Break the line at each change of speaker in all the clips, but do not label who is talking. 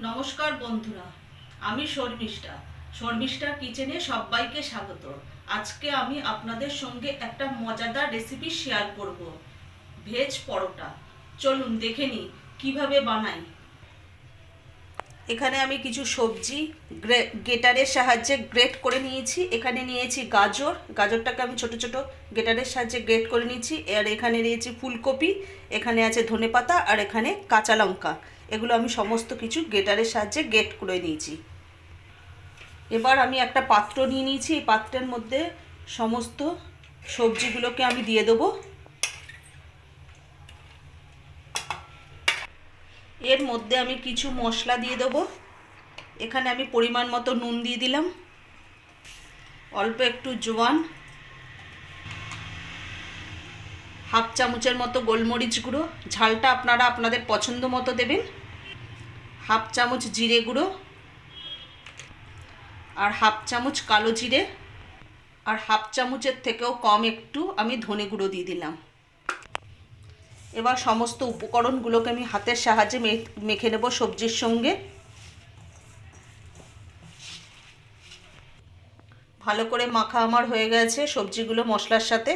নমস্কার বন্ধুরা, আমি শর্মিষ্ঠা। শর্মিষ্ঠা কিচেনে সবাইকে স্বাগত। আজকে আমি আপনাদের সঙ্গে একটা মজাদার রেসিপি শেয়ার করব ভেজ পরোটা। চলুন দেখে নিই কীভাবে বানাই। এখানে আমি কিছু সবজি গেটারের সাহায্যে গ্রেট করে নিয়েছি। এখানে নিয়েছি গাজর। গাজরটাকে আমি ছোট ছোট গেটারের সাহায্যে গ্রেট করে নিয়েছি আর এখানে নিয়েছি ফুলকপি, এখানে আছে ধনেপাতা, আর এখানে কাঁচা লঙ্কা। এগুলো আমি সমস্ত কিছু গেটারের সাহায্যে গেট করে নিয়েছি। এবার আমি একটা পাত্র নিয়ে নিয়েছি, এই পাত্রের মধ্যে সমস্ত সবজিগুলোকে আমি দিয়ে দেবো। এর মধ্যে আমি কিছু মশলা দিয়ে দেবো। এখানে আমি পরিমাণ মতো নুন দিয়ে দিলাম। অল্প একটু জোয়ান। হাফ চামচের মতো গোলমরিচ গুঁড়ো। ঝালটা আপনারা আপনাদের পছন্দ মতো দেবেন। হাফ চামচ জিরে গুঁড়ো আর হাফ চামচ কালো জিরে আর হাফ চামচের থেকেও কম একটু আমি ধনে গুঁড়ো দিয়ে দিলাম। এবার সমস্ত উপকরণগুলোকে আমি হাতের সাহায্যে মেখে নেব সবজির সঙ্গে। ভালো করে মাখা আমার হয়ে গেছে সবজিগুলো মশলার সাথে।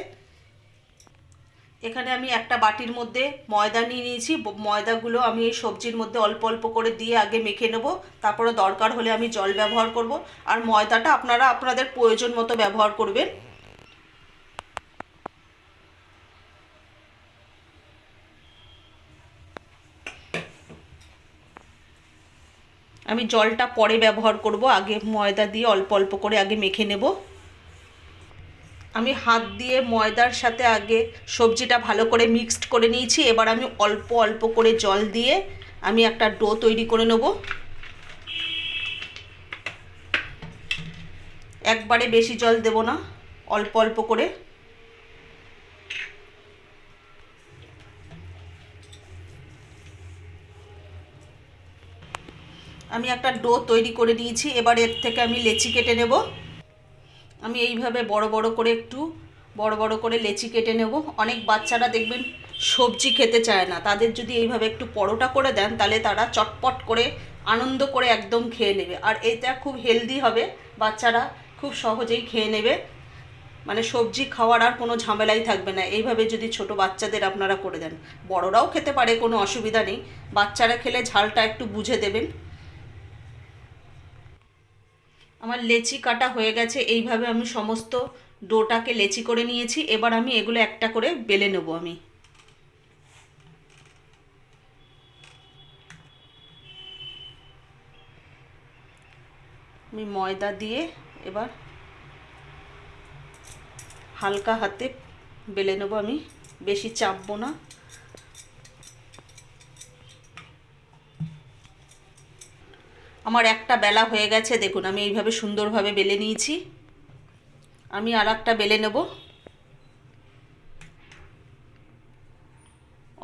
এখানে আমি একটা বাটির মধ্যে ময়দা নিয়ে নিয়েছি। ময়দাগুলো আমি এই সবজির মধ্যে অল্প অল্প করে দিয়ে আগে মেখে নেব। তারপরে দরকার হলে আমি জল ব্যবহার করব। আর ময়দাটা আপনারা আপনাদের প্রয়োজন মতো ব্যবহার করবেন। আমি জলটা পরে ব্যবহার করব। আগে ময়দা দিয়ে অল্প অল্প করে আগে মেখে নেব। আমি হাত দিয়ে ময়দার সাথে আগে সবজিটা ভালো করে মিক্সড করে নিয়েছি, এবার আমি অল্প অল্প করে জল দিয়ে আমি একটা ডো তৈরি করে নেব। একবারে বেশি জল দেব না, অল্প অল্প করে। আমি একটা ডো তৈরি করে নিয়েছি, এবার এর থেকে আমি লেচি কেটে নেব। আমি এইভাবে বড় বড় করে একটু, বড় বড় করে লেচি কেটে নেব। অনেক বাচ্চারা দেখবেন সবজি খেতে চায় না। তাদের যদি এইভাবে একটু পরোটা করে দেন, তাহলে তারা চটপট করে আনন্দ করে একদম খেয়ে নেবে। আর এটা খুব হেলদি হবে, বাচ্চারা খুব সহজেই খেয়ে নেবে। মানে সবজি খাওয়ার আর কোনো ঝামেলাই থাকবে না। এইভাবে যদি ছোট বাচ্চাদের আপনারা করে দেন। বড়রাও খেতে পারে, কোনো অসুবিধা নেই। বাচ্চারা খেলে ঝালটা একটু বুঝে দেবেন। আমার লেচি কাটা হয়ে গেছে, এইভাবে আমি সমস্ত ডোটাকে লেচি করে নিয়েছি, এবার আমি এগুলো একটা করে বেলে নেব আমি। আমি ময়দা দিয়ে এবার হালকা হাতে বেলে নেব আমি, বেশি চাপবো না। আমার একটা বেলা হয়ে গেছে, দেখুন, আমি এইভাবে সুন্দরভাবে বেলে নিয়েছি। আমি আর একটা বেলে নেব।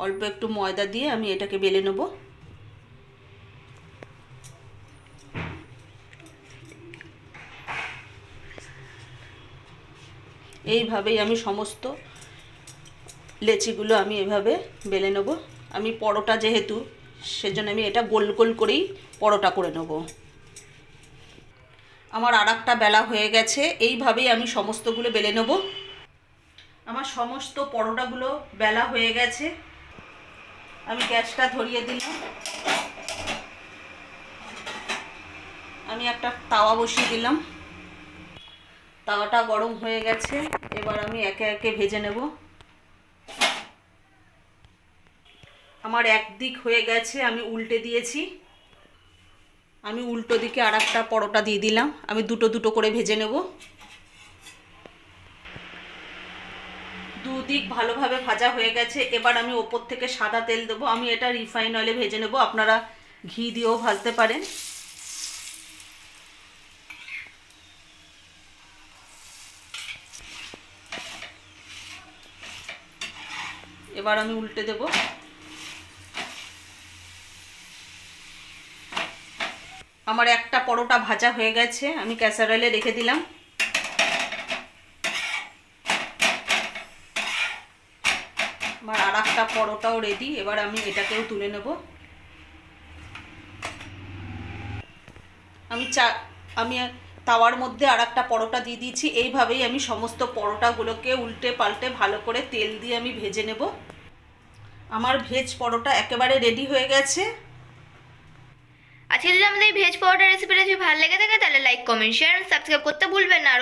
অল্প একটু ময়দা দিয়ে আমি এটাকে বেলে নেব। এইভাবেই আমি সমস্ত লেচিগুলো আমি এভাবে বেলে নেব। আমি পরোটা যেহেতু সেজন্য আমি এটা গোল গোল করেই পরোটা করে নেব। আমার আর বেলা হয়ে গেছে, এইভাবেই আমি সমস্তগুলো বেলে নেব। আমার সমস্ত পরোটাগুলো বেলা হয়ে গেছে। আমি গ্যাসটা ধরিয়ে দিলাম। আমি একটা তাওয়া বসিয়ে দিলাম। তাওয়াটা গরম হয়ে গেছে, এবার আমি একে একে ভেজে নেব। আমার একদিক হয়ে গেছে, আমি উল্টে দিয়েছি। আমি উল্টো দিকে আর একটা পরোটা দিয়ে দিলাম। আমি দুটো দুটো করে ভেজে নেব। দুদিক ভালোভাবে ভাজা হয়ে গেছে। এবার আমি ওপর থেকে সাদা তেল দেবো। আমি এটা রিফাইন অয়েলে ভেজে নেব। আপনারা ঘি দিয়েও ভাজতে পারেন। এবার আমি উল্টে দেব। আমার একটা পরোটা ভাজা হয়ে গেছে, আমি ক্যাসারোলে রেখে দিলাম। আমার আর একটা পরোটাও রেডি এবার আমি এটাকেও তুলে নেব। আমি চা, আমি তাওয়ার মধ্যে আর একটা পরোটা দিয়ে দিয়েছি, এইভাবেই আমি সমস্ত পরোটাগুলোকে উল্টে পাল্টে ভালো করে তেল দিয়ে আমি ভেজে নেব। আমার ভেজ পরোটা একেবারে রেডি হয়ে গেছে।
আজকে যদি আমাদের এই ভেজ পাউডার রেসিপিটা যদি ভালো লেগে থাকে, তাহলে লাইক কমেন্ট শেয়ার সাবস্ক্রাইব করতে ভুলবেন না। আর